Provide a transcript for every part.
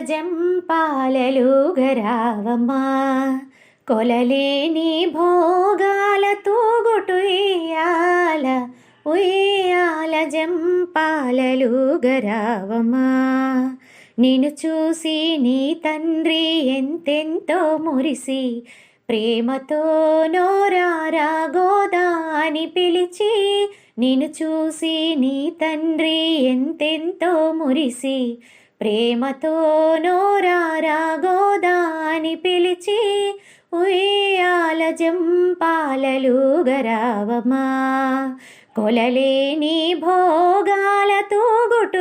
జంపాలలు గరావమ్మా కొలలేని భోగాల తూగుటు ఇయ్యాల ఉయ్యాల జంపాలలు గరావమ్మా. నిన్ను చూసి నీ తండ్రి ఎంతెంతో మురిసి ప్రేమతో నోరారా గోదా అని పిలిచి నిన్ను చూసి నీ తండ్రి ఎంతెంతో మురిసి ప్రేమతో నోరారా గోదా అని పిలిచి ఉయ్యాల జంపాలలు గరావమా? కొలలేని భోగాల తూగుటు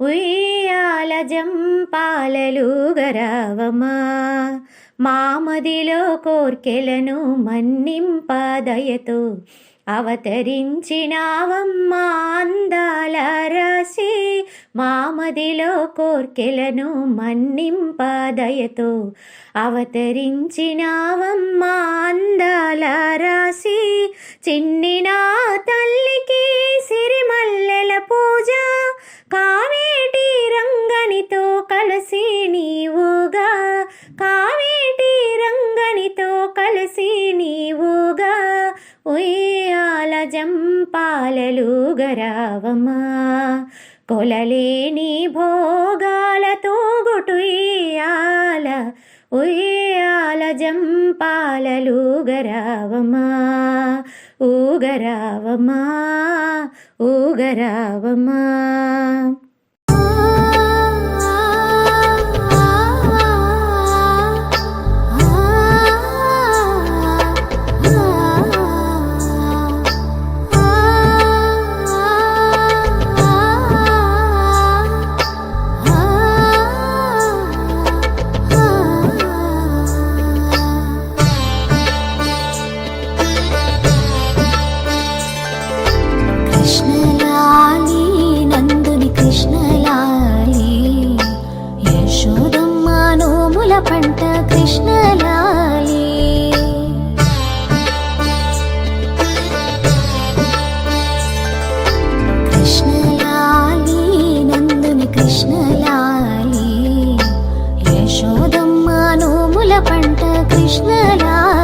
ఉయ్యాల జంపాలలు గరావమా? మామదిలో కోర్కెలను మన్నింపదయతో అవతరించినావమ్మా అందాల రాసి మామదిలో కోర్కెలను మన్నింపదయతో. అవతరించినావమ్మా అందాల రాసి చిన్నినా తల్లికి సిరిమల్లెల పూజ కావేటి రంగనితో కలిసి నీవుగా కా జంపాలలు కొలలేని భోగాలతో గుటుయ్యాల ఉయ్యాల జంపాలలు గరావమ్మా. ఊగరావమ్మా ఊగరావమ్మా. నోముల పంట కృష్ణలాలి. కృష్ణలాలి నందుని కృష్ణలాలి. యశోదమ్మ నోముల పంట కృష్ణలాలి.